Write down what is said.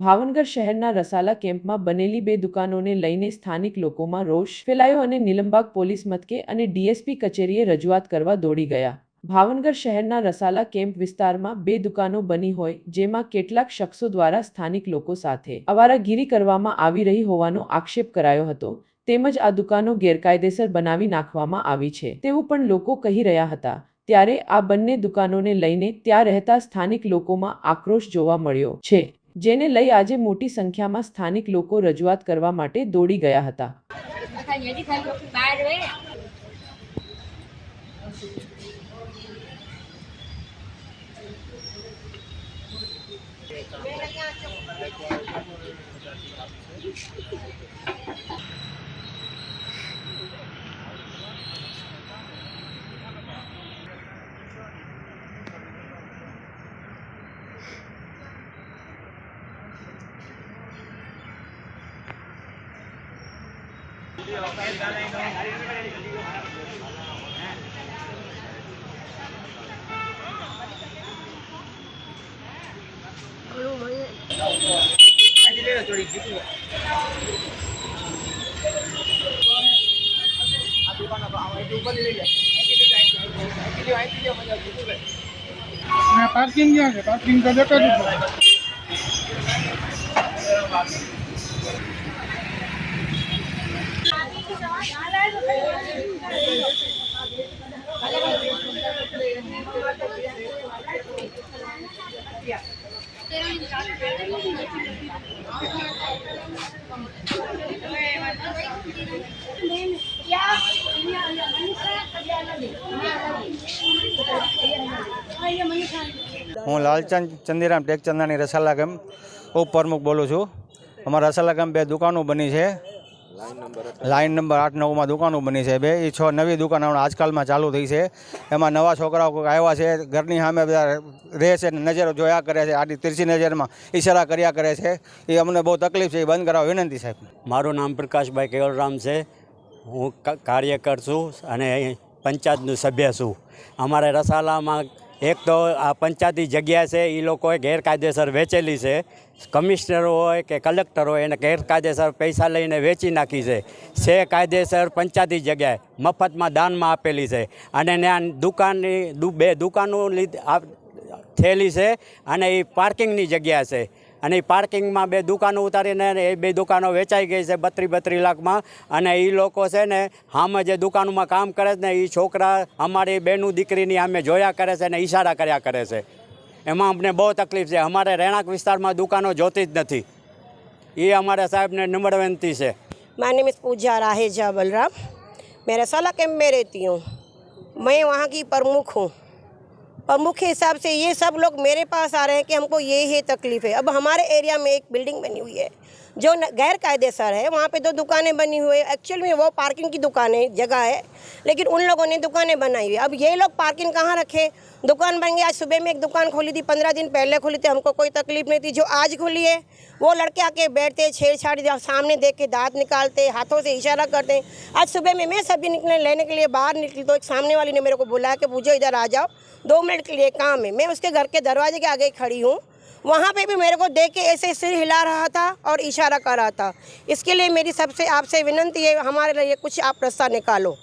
ભાવનગર શહેરના રસાલા કેમ્પમાં બનેલી બે દુકાનોને લઈને સ્થાનિક લોકોમાં રોષ ફેલાયો અને નિલંબાગ પોલીસ મથકે અને ડીએસપી કચેરીએ રજૂઆત કરવા દોડી ગયા. ભાવનગર શહેરના રસાલા કેમ્પ વિસ્તારમાં બે દુકાનો બની હોય, જેમાં કેટલાક શખ્સો દ્વારા સ્થાનિક લોકો સાથે અવારાગીરી કરવામાં આવી રહી હોવાનો આક્ષેપ કરાયો હતો, તેમજ આ દુકાનો ગેરકાયદેસર બનાવી નાખવામાં આવી છે. તેવું પણ લોકો કહી રહ્યા હતા. ત્યારે આ બંને દુકાનોને લઈને ત્યાં રહેતા સ્થાનિક લોકોમાં આક્રોશ જોવા મળ્યો છે. જેને લઈ આજે મોટી સંખ્યામાં સ્થાનિક લોકો રજૂઆત કરવા માટે દોડી ગયા હતા. Thank હજી ખાલી લોકો બહાર હોય ને પાર્કિંગ ક્યાં છે પાર્કિંગ તો દેખાતું જ. હું લાલચંદ ચંદીરામ ટેકચંદાની રસાલા ગામ ઉપપ્રમુખ બોલું છું. અમારા રસાલા ગામ બે દુકાનો બની છે. લાઈન નંબર આઠ નવમાં દુકાનો બની છે બે. એ છ નવી દુકાનો હમણાં આજકાલમાં ચાલુ થઈ છે. એમાં નવા છોકરાઓ આવ્યા છે ઘરની સામે બધા રહે છે નજર જોયા કરે છે આડી તિરછી નજરમાં ઈશારા કર્યા કરે છે. એ અમને બહુ તકલીફ છે એ બંધ કરાવવા વિનંતી સાહેબ. મારું નામ પ્રકાશભાઈ કેવલરામ છે. હું ક- કાર્યકર છું અને અહીં પંચાયતનું સભ્ય છું. અમારે રસાલામાં એક તો આ પંચાયતી જગ્યા છે એ લોકોએ ગેરકાયદેસર વેચેલી છે. કમિશનર હોય કે કલેક્ટર હોય, એને ગેરકાયદેસર પૈસા લઈને વેચી નાખી છે. છે કાયદેસર પંચાયતી જગ્યાએ મફતમાં દાનમાં આપેલી છે. અને ત્યાં દુકાનની બે દુકાનો થયેલી છે અને એ પાર્કિંગની જગ્યા છે. અને એ પાર્કિંગમાં બે દુકાનો ઉતારીને એ બે દુકાનો વેચાઈ ગઈ છે બત્રી બત્રી લાખમાં અને એ લોકો છે ને સામે જે દુકાનોમાં કામ કરે છે ને એ છોકરા અમારી બેનું દીકરીની સામે જોયા કરે છે ને ઈશારા કર્યા કરે છે એમાં અમને બહુ તકલીફ છે અમારે રહેણાંક વિસ્તારમાં દુકાનો જોતી જ નથી એ અમારે સાહેબને નમ્ર વિનંતી છે my name is Pooja Raheja Balram मैं रसाला कैंप में रहती हूँ मैं वहाँ की प्रमुख हूँ प्रमुख के हिसाब से ये सब लोग मेरे पास आ रहे हैं कि हमको ये ये तकलीफ़ है अब हमारे एरिया में एक बिल्डिंग बनी हुई है जो गैर कायदेसर है, वहाँ पे दो दुकानें बनी हुई है। एक्चुअल में वो पार्किंग की दुकानें, जगह है, लेकिन उन लोगों ने दुकानें बनाई हुई अब ये लोग पार्किंग कहाँ रखे? दुकान बन गई आज सुबह में एक दुकान खोली थी, पंद्रह दिन पहले खोली थी, हमको कोई तकलीफ़ नहीं थी। जो आज खुली है, वो लड़के आके बैठते, छेड़छाड़ सामने देख के दांत निकालते, हाथों से इशारा करते। आज सुबह में मैं सब्ज़ी निकलने लेने के लिए बाहर निकली तो एक सामने वाली ने मेरे को बुलाया कि पूछो, इधर आ जाओ, दो मिनट के लिए काम है। मैं उसके घर के दरवाजे के आगे खड़ी हूँ वहाँ पे भी मेरे को देख के ऐसे सिर हिला रहा था और इशारा कर रहा था इसके लिए मेरी सबसे आपसे विनंती है हमारे लिए कुछ आप रास्ता निकालो